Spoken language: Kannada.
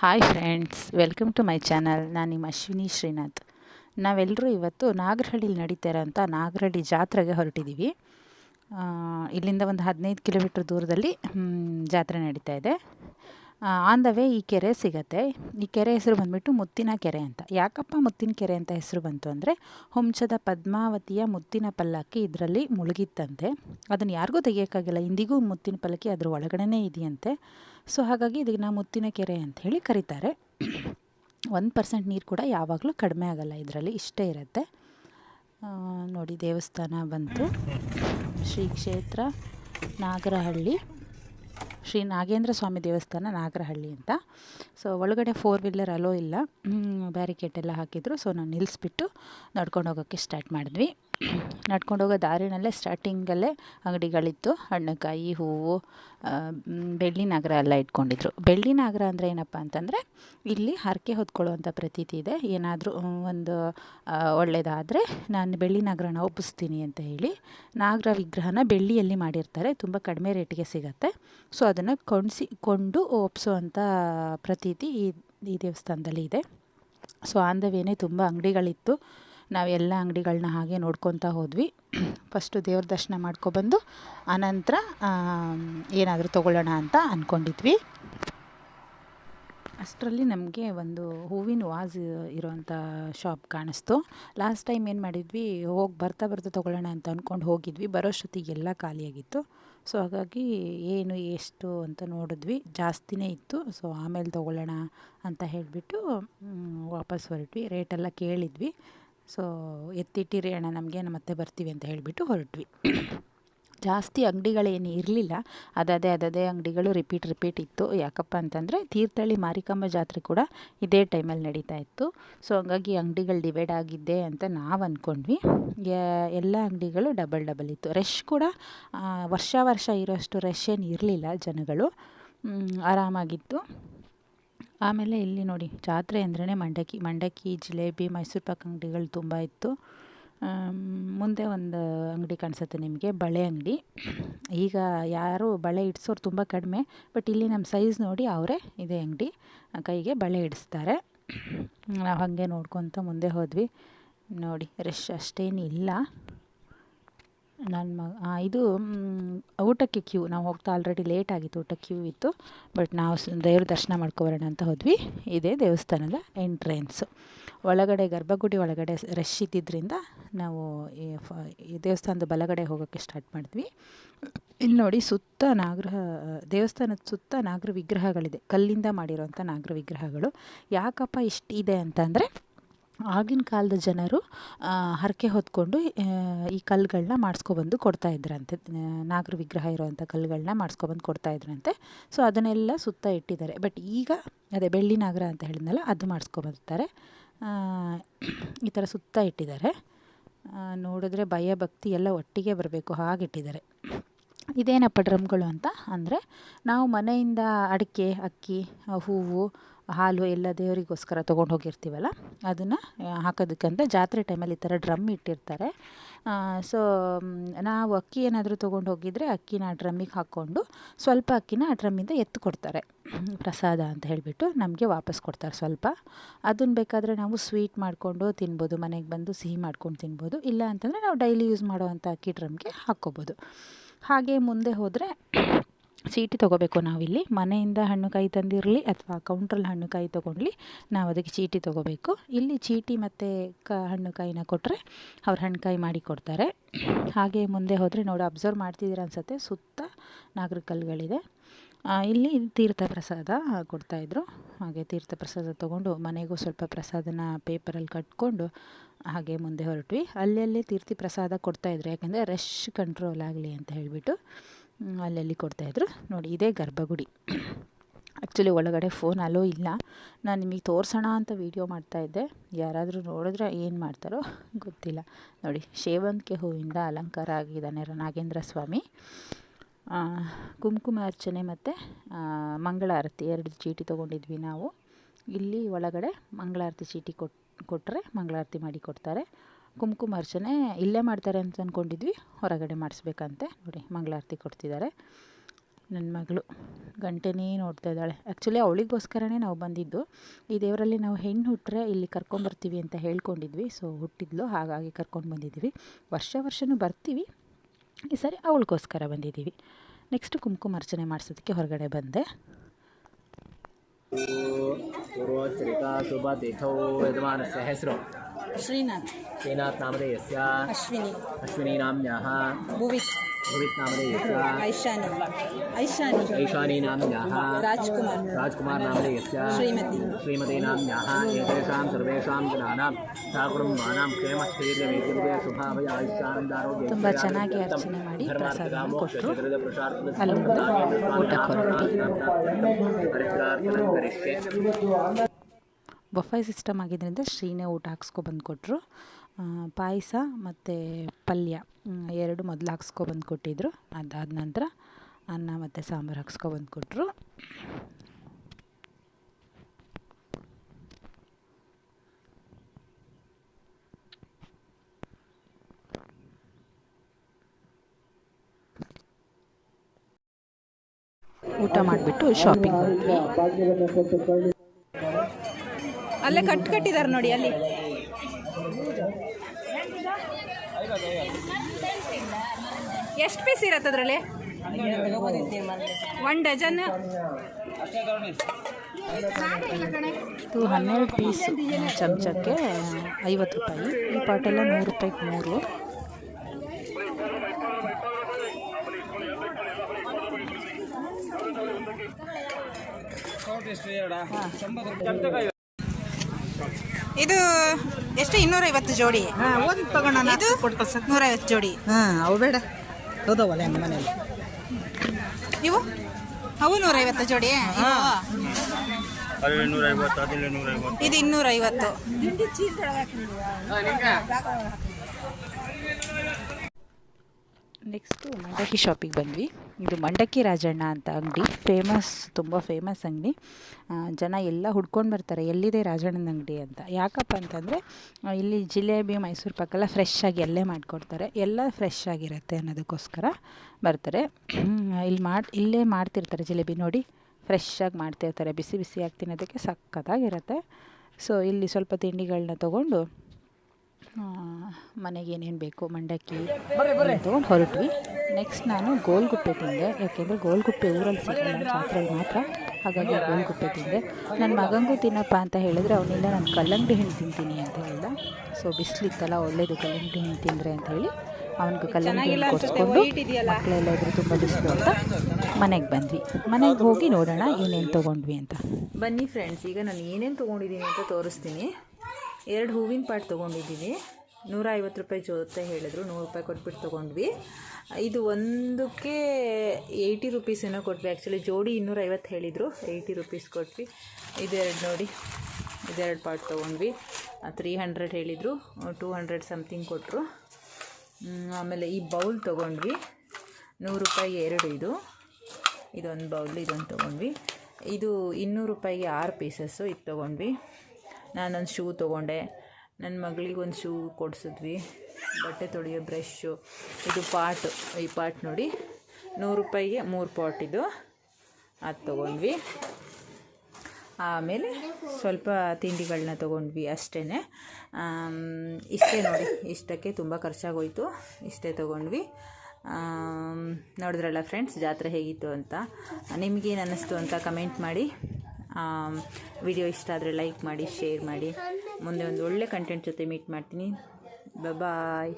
Hi friends welcome to my channel ನಾನು ನಿಮ್ಮ ಅಶ್ವಿನಿ ಶ್ರೀನಾಥ್. ನಾವೆಲ್ಲರೂ ಇವತ್ತು ನಾಗರಹಳ್ಳಿಲಿ ನಡೀತಾ ಇರೋಂಥ ನಾಗರಹಳ್ಳಿ ಜಾತ್ರೆಗೆ ಹೊರಟಿದ್ದೀವಿ. ಇಲ್ಲಿಂದ ಒಂದು ಹದಿನೈದು ಕಿಲೋಮೀಟ್ರ್ ದೂರದಲ್ಲಿ ಜಾತ್ರೆ ನಡೀತಾ ಇದೆ. ಆನ್ ದ ವೇ ಈ ಕೆರೆ ಸಿಗತ್ತೆ. ಈ ಕೆರೆ ಹೆಸರು ಬಂದ್ಬಿಟ್ಟು ಮುತ್ತಿನ ಕೆರೆ ಅಂತ. ಯಾಕಪ್ಪ ಮುತ್ತಿನ ಕೆರೆ ಅಂತ ಹೆಸರು ಬಂತು ಅಂದರೆ ಹೊಂಚದ ಪದ್ಮಾವತಿಯ ಮುತ್ತಿನ ಪಲ್ಲಕ್ಕಿ ಇದರಲ್ಲಿ ಮುಳುಗಿತ್ತಂತೆ. ಅದನ್ನು ಯಾರಿಗೂ ತೆಗಿಯೋಕ್ಕಾಗಿಲ್ಲ. ಇಂದಿಗೂ ಮುತ್ತಿನ ಪಲ್ಲಕ್ಕಿ ಅದರ ಒಳಗಡೆನೇ ಇದೆಯಂತೆ. ಸೊ ಹಾಗಾಗಿ ಇದನ್ನು ಮುತ್ತಿನ ಕೆರೆ ಅಂತ ಹೇಳಿ ಕರೀತಾರೆ. ಒಂದು ಪರ್ಸೆಂಟ್ ನೀರು ಕೂಡ ಯಾವಾಗಲೂ ಕಡಿಮೆ ಆಗಲ್ಲ. ಇದರಲ್ಲಿ ಇಷ್ಟೇ ಇರುತ್ತೆ. ನೋಡಿ ದೇವಸ್ಥಾನ ಬಂತು. ಶ್ರೀ ಕ್ಷೇತ್ರ ನಾಗರಹಳ್ಳಿ. ಶ್ರೀ ನಾಗೇಂದ್ರ ಸ್ವಾಮಿ ದೇವಸ್ಥಾನ ನಾಗರಹಳ್ಳಿ ಅಂತ. ಸೊ ಒಳಗಡೆ ಫೋರ್ ವೀಲರ್ ಅಲೋ ಇಲ್ಲ. ಬ್ಯಾರಿಕೇಡ್ ಎಲ್ಲ ಹಾಕಿದ್ರು. ಸೊ ನಾನು ನಿಲ್ಲಿಸ್ಬಿಟ್ಟು ನಡ್ಕೊಂಡು ಹೋಗೋಕ್ಕೆ ಸ್ಟಾರ್ಟ್ ಮಾಡಿದ್ವಿ. ನಡ್ಕೊಂಡು ಹೋಗೋ ದಾರಿನಲ್ಲೇ ಸ್ಟಾರ್ಟಿಂಗಲ್ಲೇ ಅಂಗಡಿಗಳಿತ್ತು. ಹಣ್ಣುಕಾಯಿ, ಹೂವು ಬೆಳ್ಳಿ ನಾಗರ ಎಲ್ಲ ಇಟ್ಕೊಂಡಿದ್ರು. ಬೆಳ್ಳಿ ನಾಗರ ಅಂದರೆ ಏನಪ್ಪ ಅಂತಂದರೆ ಇಲ್ಲಿ ಹರಕೆ ಹೊತ್ಕೊಳ್ಳುವಂಥ ಪ್ರತೀತಿ ಇದೆ. ಏನಾದರೂ ಒಂದು ಒಳ್ಳೆಯದಾದರೆ ನಾನು ಬೆಳ್ಳಿ ನಾಗರನ ಒಪ್ಪಿಸ್ತೀನಿ ಅಂತ ಹೇಳಿ ನಾಗರ ವಿಗ್ರಹನ ಬೆಳ್ಳಿಯಲ್ಲಿ ಮಾಡಿರ್ತಾರೆ. ತುಂಬ ಕಡಿಮೆ ರೇಟಿಗೆ ಸಿಗತ್ತೆ. ಸೊ ಅದನ್ನು ಕೊಂಡ್ಸಿ, ಕೊಂಡು ಒಪ್ಪಿಸುವಂಥ ಪ್ರತೀತಿ ಈ ಈ ದೇವಸ್ಥಾನದಲ್ಲಿ ಇದೆ. ಸೊ ಆನ್ ದ ತುಂಬ ಅಂಗಡಿಗಳಿತ್ತು. ನಾವೆಲ್ಲ ಅಂಗಡಿಗಳನ್ನ ಹಾಗೆ ನೋಡ್ಕೊತಾ ಹೋದ್ವಿ. ಫಸ್ಟು ದೇವ್ರ ದರ್ಶನ ಮಾಡ್ಕೊಬಂದು ಆನಂತರ ಏನಾದರೂ ತೊಗೊಳ್ಳೋಣ ಅಂತ ಅಂದ್ಕೊಂಡಿದ್ವಿ ಅಷ್ಟರಲ್ಲಿ ನಮಗೆ ಒಂದು ಹೂವಿನ ವಾಸ್ ಇರೋವಂಥ ಶಾಪ್ ಕಾಣಿಸ್ತು. ಲಾಸ್ಟ್ ಟೈಮ್ ಏನು ಮಾಡಿದ್ವಿ, ಹೋಗಿ ಬರ್ತಾ ಬರ್ತಾ ತೊಗೊಳ್ಳೋಣ ಅಂತ ಅಂದ್ಕೊಂಡು ಹೋಗಿದ್ವಿ. ಬರೋಷ್ಟೊತ್ತಿಗೆ ಎಲ್ಲ ಖಾಲಿಯಾಗಿತ್ತು. ಸೊ ಹಾಗಾಗಿ ಏನು ಎಷ್ಟು ಅಂತ ನೋಡಿದ್ವಿ. ಜಾಸ್ತಿನೇ ಇತ್ತು. ಸೊ ಆಮೇಲೆ ತೊಗೊಳ್ಳೋಣ ಅಂತ ಹೇಳಿಬಿಟ್ಟು ವಾಪಸ್ ಹೊರಟ್ವಿ. ರೇಟೆಲ್ಲ ಕೇಳಿದ್ವಿ. ಸೊ ಎತ್ತಿಟ್ಟಿರಿ ಅಣ್ಣ, ನಮಗೆ ಮತ್ತೆ ಬರ್ತೀವಿ ಅಂತ ಹೇಳಿಬಿಟ್ಟು ಹೊರಟ್ವಿ. ಜಾಸ್ತಿ ಅಂಗಡಿಗಳೇನು ಇರಲಿಲ್ಲ. ಅದದೇ ಅದದೇ ಅಂಗಡಿಗಳು ರಿಪೀಟ್ ರಿಪೀಟ್ ಇತ್ತು. ಯಾಕಪ್ಪ ಅಂತಂದರೆ, ತೀರ್ಥಹಳ್ಳಿ ಮಾರಿಕಾಂಬ ಜಾತ್ರೆ ಕೂಡ ಇದೇ ಟೈಮಲ್ಲಿ ನಡೀತಾ ಇತ್ತು. ಸೊ ಹಂಗಾಗಿ ಅಂಗಡಿಗಳು ಡಿವೈಡ್ ಆಗಿದ್ದೆ ಅಂತ ನಾವು ಅಂದ್ಕೊಂಡ್ವಿ ಎಲ್ಲ ಅಂಗಡಿಗಳು ಡಬಲ್ ಡಬಲ್ ಇತ್ತು. ರಶ್ ಕೂಡ ವರ್ಷ ವರ್ಷ ಇರೋಷ್ಟು ರಶ್ ಏನು ಇರಲಿಲ್ಲ ಜನಗಳು. ಆರಾಮಾಗಿತ್ತು. ಆಮೇಲೆ ಇಲ್ಲಿ ನೋಡಿ, ಜಾತ್ರೆ ಅಂದ್ರೇ ಮಂಡಕ್ಕಿ ಮಂಡಕ್ಕಿ, ಜಿಲೇಬಿ, ಮೈಸೂರು ಪಾಕ್ ಅಂಗಡಿಗಳು ತುಂಬ ಇತ್ತು. ಮುಂದೆ ಒಂದು ಅಂಗಡಿ ಕಾಣಿಸುತ್ತೆ ನಿಮಗೆ, ಬಳೆ ಅಂಗಡಿ. ಈಗ ಯಾರು ಬಳೆ ಇಡ್ಸೋರು ತುಂಬ ಕಡಿಮೆ, ಬಟ್ ಇಲ್ಲಿ ನಮ್ಮ ಸೈಜ್ ನೋಡಿ ಅವರೇ ಇದೆ ಅಂಗಡಿ ಕೈಗೆ ಬಳೆ ಇಡಿಸ್ತಾರೆ. ನಾವು ಹಾಗೆ ನೋಡ್ಕೊತ ಮುಂದೆ ಹೋದ್ವಿ. ನೋಡಿ, ರಶ್ ಅಷ್ಟೇನಿಲ್ಲ. ನನ್ನ ಮ ಆ, ಇದು ಊಟಕ್ಕೆ ಕ್ಯೂ ನಾವು ಹೋಗ್ತಾ ಆಲ್ರೆಡಿ ಲೇಟ್ ಆಗಿತ್ತು ಊಟಕ್ಕೆ ಕ್ಯೂ ಇತ್ತು. ಬಟ್ ನಾವು ದೇವ್ರ ದರ್ಶನ ಮಾಡ್ಕೊಬರೋಣ ಅಂತ ಹೋದ್ವಿ. ಇದೇ ದೇವಸ್ಥಾನದ ಎಂಟ್ರೆನ್ಸು ಒಳಗಡೆ ಗರ್ಭಗುಡಿ ಒಳಗಡೆ ರಶ್ ಇದ್ದಿದ್ದರಿಂದ ನಾವು ಈ ದೇವಸ್ಥಾನದ ಬಲಗಡೆ ಹೋಗೋಕ್ಕೆ ಸ್ಟಾರ್ಟ್ ಮಾಡಿದ್ವಿ. ಇಲ್ಲಿ ನೋಡಿ ಸುತ್ತ ನಾಗ್ರಹ ದೇವಸ್ಥಾನದ ಸುತ್ತ ನಾಗರ ವಿಗ್ರಹಗಳಿದೆ. ಕಲ್ಲಿಂದ ಮಾಡಿರೋವಂಥ ನಾಗರ ವಿಗ್ರಹಗಳು. ಯಾಕಪ್ಪ ಇಷ್ಟಿದೆ ಅಂತಂದರೆ ಆಗಿನ ಕಾಲದ ಜನರು ಹರಕೆ ಹೊತ್ಕೊಂಡು ಈ ಕಲ್ಲುಗಳನ್ನ ಮಾಡಿಸ್ಕೊಬಂದು ಕೊಡ್ತಾ ಇದ್ರಂತೆ. ಆ, ನಾಗರ ವಿಗ್ರಹ ಇರುವಂಥ ಕಲ್ಲುಗಳನ್ನ ಮಾಡಿಸ್ಕೊಬಂದು ಕೊಡ್ತಾ ಇದ್ರಂತೆ. ಸೊ ಅದನ್ನೆಲ್ಲ ಸುತ್ತ ಇಟ್ಟಿದ್ದಾರೆ. ಬಟ್ ಈಗ ಅದೇ ಬೆಳ್ಳಿ ನಾಗರ ಅಂತ ಹೇಳಿದ್ನಲ್ಲ ಅದು ಮಾಡಿಸ್ಕೊಬರ್ತಾರೆ ಈ ಥರ ಸುತ್ತ ಇಟ್ಟಿದ್ದಾರೆ. ನೋಡಿದ್ರೆ ಭಯ ಭಕ್ತಿ ಎಲ್ಲ ಒಟ್ಟಿಗೆ ಬರಬೇಕು ಹಾಗಿಟ್ಟಿದ್ದಾರೆ. ಇದೇನಪ್ಪ ಡ್ರಮ್ಗಳು ಅಂತ ಅಂದರೆ ನಾವು ಮನೆಯಿಂದ ಅಡಿಕೆ ಅಕ್ಕಿ ಹೂವು ಹಾಲು ಎಲ್ಲ ದೇವರಿಗೋಸ್ಕರ ತೊಗೊಂಡು ಹೋಗಿರ್ತೀವಲ್ಲ, ಅದನ್ನು ಹಾಕೋದಕ್ಕಂತ ಜಾತ್ರೆ ಟೈಮಲ್ಲಿ ಈ ಥರ ಡ್ರಮ್ ಇಟ್ಟಿರ್ತಾರೆ. ಸೊ ನಾವು ಅಕ್ಕಿ ಏನಾದರೂ ತೊಗೊಂಡು ಹೋಗಿದ್ರೆ ಅಕ್ಕಿನ ಆ ಡ್ರಮ್ಮಿಗೆ ಹಾಕ್ಕೊಂಡು ಸ್ವಲ್ಪ ಅಕ್ಕಿನ ಆ ಡ್ರಮ್ಮಿಂದ ಎತ್ತು ಕೊಡ್ತಾರೆ. ಪ್ರಸಾದ ಅಂತ ಹೇಳಿಬಿಟ್ಟು ನಮಗೆ ವಾಪಸ್ ಕೊಡ್ತಾರೆ ಸ್ವಲ್ಪ. ಅದನ್ನು ಬೇಕಾದರೆ ನಾವು ಸ್ವೀಟ್ ಮಾಡಿಕೊಂಡು ತಿನ್ಬೋದು, ಮನೆಗೆ ಬಂದು ಸಿಹಿ ಮಾಡ್ಕೊಂಡು ತಿನ್ಬೋದು, ಇಲ್ಲ ಅಂತಂದರೆ ನಾವು ಡೈಲಿ ಯೂಸ್ ಮಾಡೋವಂಥ ಅಕ್ಕಿ ಡ್ರಮ್ಗೆ ಹಾಕ್ಕೋಬೋದು. ಹಾಗೆ ಮುಂದೆ ಹೋದರೆ ಚೀಟಿ ತೊಗೋಬೇಕು ನಾವಿಲ್ಲಿ. ಮನೆಯಿಂದ ಹಣ್ಣುಕಾಯಿ ತಂದಿರಲಿ ಅಥವಾ ಕೌಂಟ್ರಲ್ಲಿ ಹಣ್ಣುಕಾಯಿ ತೊಗೊಂಡ್ಲಿ ನಾವು ಅದಕ್ಕೆ ಚೀಟಿ ತೊಗೋಬೇಕು. ಇಲ್ಲಿ ಚೀಟಿ ಮತ್ತು ಕ ಹಣ್ಣುಕಾಯಿನ ಕೊಟ್ಟರೆ ಅವ್ರು ಹಣ್ಣುಕಾಯಿ ಮಾಡಿ ಕೊಡ್ತಾರೆ. ಹಾಗೆ ಮುಂದೆ ಹೋದರೆ ನೋಡಿ ಅಬ್ಸರ್ವ್ ಮಾಡ್ತಿದ್ದೀರ ಅನ್ಸುತ್ತೆ. ಸುತ್ತ ನಾಗರಿಕಲ್ಗಳಿದೆ. ಇಲ್ಲಿ ತೀರ್ಥ ಪ್ರಸಾದ ಕೊಡ್ತಾಯಿದ್ರು ಹಾಗೆ ತೀರ್ಥ ಪ್ರಸಾದ ತೊಗೊಂಡು ಮನೆಗೂ ಸ್ವಲ್ಪ ಪ್ರಸಾದನ ಪೇಪರಲ್ಲಿ ಕಟ್ಕೊಂಡು ಹಾಗೆ ಮುಂದೆ ಹೊರಟ್ವಿ. ಅಲ್ಲಲ್ಲಿ ತೀರ್ಥಿ ಪ್ರಸಾದ ಕೊಡ್ತಾಯಿದ್ರು ಯಾಕೆಂದರೆ ರಶ್ ಕಂಟ್ರೋಲ್ ಆಗಲಿ ಅಂತ ಹೇಳಿಬಿಟ್ಟು. ಅಲ್ಲಲ್ಲಿ ಕೊಡ್ತಾಯಿದ್ರು ನೋಡಿ, ಇದೇ ಗರ್ಭಗುಡಿ. ಆ್ಯಕ್ಚುಲಿ ಒಳಗಡೆ ಫೋನ್ ಅಲೋ ಇಲ್ಲ. ನಾನು ನಿಮಗೆ ತೋರಿಸೋಣ ಅಂತ ವೀಡಿಯೋ ಮಾಡ್ತಾಯಿದ್ದೆ ಯಾರಾದರೂ ನೋಡಿದ್ರೆ ಏನು ಮಾಡ್ತಾರೋ ಗೊತ್ತಿಲ್ಲ. ನೋಡಿ ಸೇವಂತಿಗೆ ಹೂವಿಂದ ಅಲಂಕಾರ ಆಗಿದ್ದಾನೆ ನಾಗೇಂದ್ರ ಸ್ವಾಮಿ. ಕುಂಕುಮ ಅರ್ಚನೆ ಮತ್ತು ಮಂಗಳಾರತಿ ಎರಡು ಚೀಟಿ ತೊಗೊಂಡಿದ್ವಿ ನಾವು. ಇಲ್ಲಿ ಒಳಗಡೆ ಮಂಗಳಾರತಿ ಚೀಟಿ ಕೊಟ್ ಕೊಟ್ಟರೆ ಮಂಗಳಾರತಿ ಮಾಡಿ ಕೊಡ್ತಾರೆ. ಕುಂಕುಮ ಅರ್ಚನೆ ಇಲ್ಲೇ ಮಾಡ್ತಾರೆ ಅಂತ ಅಂದ್ಕೊಂಡಿದ್ವಿ ಹೊರಗಡೆ ಮಾಡಿಸ್ಬೇಕಂತೆ ನೋಡಿ, ಮಂಗಳಾರತಿ ಕೊಡ್ತಿದ್ದಾರೆ. ನನ್ನ ಮಗಳು ಗಂಟೆನೇ ನೋಡ್ತಾ ಇದ್ದಾಳೆ. ಆ್ಯಕ್ಚುಲಿ ಅವಳಿಗೋಸ್ಕರನೇ ನಾವು ಬಂದಿದ್ದು. ಈ ದೇವರಲ್ಲಿ ನಾವು ಹೆಣ್ಣು ಹುಟ್ಟರೆ ಇಲ್ಲಿ ಕರ್ಕೊಂಬರ್ತೀವಿ ಅಂತ ಹೇಳ್ಕೊಂಡಿದ್ವಿ. ಸೊ ಹುಟ್ಟಿದ್ಲು, ಹಾಗಾಗಿ ಕರ್ಕೊಂಡು ಬಂದಿದ್ದೀವಿ. ವರ್ಷ ವರ್ಷವೂ ಬರ್ತೀವಿ. ಈ ಸರಿ ಅವಳಿಗೋಸ್ಕರ ಬಂದಿದ್ದೀವಿ. ನೆಕ್ಸ್ಟ್ ಕುಂಕುಮಾರ್ಚನೆ ಮಾಡಿಸೋದಕ್ಕೆ ಹೊರಗಡೆ ಬಂದೆ. ಹೆಸರು. शुभतिथौ यजमानस्य ಹೆಸರು ಶ್ರೀನಾಥ್ ಶ್ರೀನಾಥ್ ನಾಮಧೇಯಸ್ಯ ಅಶ್ವಿನಿ ಅಶ್ವಿನಿ ನಾಮ್ನ್ಯಾः ಭುವಿತ್ ಭುವಿತ್ ನಾಮಧೇಯಸ್ಯ ಐಶಾನಿ ಐಶಾನಿ ऐशानी नाम्न्याः ರಾಜ್ಕುಮಾರ್ राजकुमार नामधेयस्य ಶ್ರೀಮತಿ श्रीमती नाम्न्याः एतेषां सर्वेषां जनानां साकुटुम्बानां क्षेमस्थैर्यमेतृभ्य शुभाभय आयुष्यानन्दारोग्य ತುಂಬ ಚೆನ್ನಾಗಿ ಅರ್ಚನೆ ಮಾಡಿ ಪ್ರಸಾದನ ಕೊಟ್ಟರು ಅಲ್ಲಿಂದ ಊಟಕ್ಕೆ ಹೊರಟ್ವಿ ಬಫೈ ಸಿಸ್ಟಮ್ ಆಗಿದ್ದರಿಂದ ಶ್ರೀನೇ ಊಟ ಹಾಕ್ಸ್ಕೊಬಂದು ಕೊಟ್ಟರು ಪಾಯಸ ಮತ್ತು ಪಲ್ಯ ಎರಡು ಮೊದಲು ಹಾಕ್ಸ್ಕೊಬಂದು ಕೊಟ್ಟಿದ್ರು ಅದಾದ ನಂತರ ಅನ್ನ ಮತ್ತು ಸಾಂಬಾರು ಹಾಕ್ಸ್ಕೊಬಂದು ಕೊಟ್ಟರು ಊಟ ಮಾಡಿಬಿಟ್ಟು ಶಾಪಿಂಗ್ ಅಲ್ಲೇ ಕಟ್ ಕಟ್ಟಿದ್ದಾರೆ ನೋಡಿ ಅಲ್ಲಿ. ಎಷ್ಟು ಪೀಸ್ ಇರತ್ತೆ ಅದರಲ್ಲಿ? ಒನ್ ಡಜನ್ ಇದು ಹನ್ನೆರಡು ಪೀಸ್ ಚಮಚಕ್ಕೆ ಐವತ್ತು ರೂಪಾಯಿ. ಈ ಪಾಟೆಲ್ಲ ನೂರು ರೂಪಾಯಿಗೆ ಮೂರು. ಇದು ಎಷ್ಟು? ಇನ್ನೂರೈವತ್ತು ಜೋಡಿ. ಒಂದು ತಗೋಣ ಇದು ನೂರೈವತ್ತು ಜೋಡಿ. ಹಾಂ ಅವು ಬೇಡ. ಹೌದವಲ್ಲ ನಮ್ಮ ಮನೇಲಿ ಇವು? ಅವು ನೂರೈವತ್ತು ಜೋಡಿ. ಇವು? ಇದು ಇನ್ನೂರೈವತ್ತು. ನೆಕ್ಸ್ಟು ಮಂಡಕ್ಕಿ ಶಾಪಿಗೆ ಬಂದ್ವಿ. ಇದು ಮಂಡಕ್ಕಿ ರಾಜಣ್ಣ ಅಂತ ಅಂಗಡಿ. ಫೇಮಸ್ ತುಂಬ ಫೇಮಸ್ ಅಂಗಡಿ. ಜನ ಎಲ್ಲ ಹುಡ್ಕೊಂಡು ಬರ್ತಾರೆ. ಎಲ್ಲಿದೆ ರಾಜಣ್ಣನ ಅಂಗಡಿ ಅಂತ. ಯಾಕಪ್ಪ ಅಂತಂದರೆ ಇಲ್ಲಿ ಜಿಲೇಬಿ, ಮೈಸೂರು ಪಾಕೆಲ್ಲ ಫ್ರೆಶ್ ಆಗಿ ಅಲ್ಲೇ ಮಾಡಿಕೊಡ್ತಾರೆ. ಎಲ್ಲ ಫ್ರೆಶ್ ಆಗಿರುತ್ತೆ ಅನ್ನೋದಕ್ಕೋಸ್ಕರ ಬರ್ತಾರೆ. ಇಲ್ಲಿ ಮಾಡಿ, ಇಲ್ಲೇ ಮಾಡ್ತಿರ್ತಾರೆ ಜಿಲೇಬಿ. ನೋಡಿ ಫ್ರೆಶ್ ಆಗಿ ಮಾಡ್ತಿರ್ತಾರೆ. ಬಿಸಿ ಬಿಸಿಯಾಗಿ ತಿನ್ನೋದಕ್ಕೆ ಸಖತ್ತಾಗಿರುತ್ತೆ. ಸೊ ಇಲ್ಲಿ ಸ್ವಲ್ಪ ತಿಂಡಿಗಳನ್ನ ತೊಗೊಂಡು ಮನೆಗೆ ಏನೇನು ಬೇಕು ಮಂಡಕ್ಕಿ ತೊಗೊಂಡು ಹೊರಟ್ವಿ. ನೆಕ್ಸ್ಟ್ ನಾನು ಗೋಲ್ಗುಪ್ಪೆ ತಿಂದೆ. ಯಾಕೆಂದರೆ ಗೋಲ್ಗುಪ್ಪೆ ಊರಲ್ಲಿ ಸಿಗಲ್ಲ ಜಾತ್ರೆಗೆ ಮಾತ್ರ. ಹಾಗಾಗಿ ಗೋಲ್ಗುಪ್ಪೆ ತಿಂದೆ. ನನ್ನ ಮಗಂಗೂ ತಿನ್ನಪ್ಪ ಅಂತ ಹೇಳಿದ್ರೆ ಅವನಿಂದ ನಾನು ಕಲ್ಲಂಗಡಿ ಹಣ್ಣು ತಿಂತೀನಿ ಅಂತ ಹೇಳಿದ. ಸೊ ಬಿಸಿಲಿತ್ತಲ್ಲ ಒಳ್ಳೆಯದು ಕಲ್ಲಂಗಡಿ ಹಣ್ಣು ತಿಂದರೆ ಅಂತ ಹೇಳಿ ಅವನಿಗೆ ಕಲ್ಲಂಗಡಿ ಹಣ್ಣು ಕೊಡಿಸ್ಕೊಂಡು ಮಕ್ಕಳೆಲ್ಲ ಇದ್ರೆ ತುಂಬ ಬಿಸಿಲು ಅಂತ ಮನೆಗೆ ಬಂದ್ವಿ. ಮನೆಗೆ ಹೋಗಿ ನೋಡೋಣ ಏನೇನು ತೊಗೊಂಡ್ವಿ ಅಂತ. ಬನ್ನಿ ಫ್ರೆಂಡ್ಸ್ ಈಗ ನಾನು ಏನೇನು ತೊಗೊಂಡಿದ್ದೀನಿ ಅಂತ ತೋರಿಸ್ತೀನಿ. ಎರಡು ಹೂವಿನ ಪಾಟ್ ತೊಗೊಂಡಿದ್ದೀವಿ. ನೂರ ಐವತ್ತು ರೂಪಾಯಿ ಜೊತೆ ಹೇಳಿದ್ರು. ನೂರು ರೂಪಾಯಿ ಕೊಟ್ಬಿಟ್ಟು ತೊಗೊಂಡ್ವಿ. ಇದು ಒಂದಕ್ಕೆ ಏಯ್ಟಿ ರುಪೀಸ್ ಏನೋ ಕೊಟ್ವಿ. ಆ್ಯಕ್ಚುಲಿ ಜೋಡಿ ಇನ್ನೂರೈವತ್ತು ಹೇಳಿದರು. ಏಯ್ಟಿ ರುಪೀಸ್ ಕೊಟ್ವಿ. ಇದೆರಡು ನೋಡಿ. ಇದೆರಡು ಪಾಟ್ ತೊಗೊಂಡ್ವಿ. ತ್ರೀ ಹಂಡ್ರೆಡ್ ಹೇಳಿದರು. ಟೂ ಹಂಡ್ರೆಡ್ ಸಮಥಿಂಗ್ ಕೊಟ್ಟರು ಆಮೇಲೆ ಈ ಬೌಲ್ ತೊಗೊಂಡ್ವಿ. ನೂರು ರೂಪಾಯಿ ಎರಡು ಇದು. ಇದೊಂದು ಬೌಲ್, ಇದೊಂದು ತೊಗೊಂಡ್ವಿ. ಇದು ಇನ್ನೂರು ರೂಪಾಯಿಗೆ ಆರು ಪೀಸಸ್ಸು ಇದು ತೊಗೊಂಡ್ವಿ. ನಾನೊಂದು ಶೂ ತೊಗೊಂಡೆ. ನನ್ನ ಮಗಳಿಗೆ ಒಂದು ಶೂ ಕೊಡಿಸಿದ್ವಿ. ಬಟ್ಟೆ ತೊಳೆಯೋ ಬ್ರಷ್ಷು ಇದು ಪಾಟ್ ಈ ಪಾಟ್ ನೋಡಿ. ನೂರು ರೂಪಾಯಿಗೆ ಮೂರು ಪಾಟ್ ಇದು. ಅದು ತೊಗೊಂಡ್ವಿ. ಆಮೇಲೆ ಸ್ವಲ್ಪ ತಿಂಡಿಗಳನ್ನ ತೊಗೊಂಡ್ವಿ ಅಷ್ಟೇ ಇಷ್ಟೇ ನೋಡಿ. ಇಷ್ಟಕ್ಕೆ ತುಂಬ ಖರ್ಚಾಗೋಯಿತು. ಇಷ್ಟೇ ತೊಗೊಂಡ್ವಿ. ನೋಡಿದ್ರಲ್ಲ ಫ್ರೆಂಡ್ಸ್ ಜಾತ್ರೆ ಹೇಗಿತ್ತು ಅಂತ. ನಿಮಗೇನು ಅನ್ನಿಸ್ತು ಅಂತ ಕಮೆಂಟ್ ಮಾಡಿ. ವಿಡಿಯೋ ಇಷ್ಟ ಆದರೆ ಲೈಕ್ ಮಾಡಿ ಶೇರ್ ಮಾಡಿ. ಮುಂದೆ ಒಂದು ಒಳ್ಳೆ ಕಂಟೆಂಟ್ ಜೊತೆ ಮೀಟ್ ಮಾಡ್ತೀನಿ. ಬಾಯ್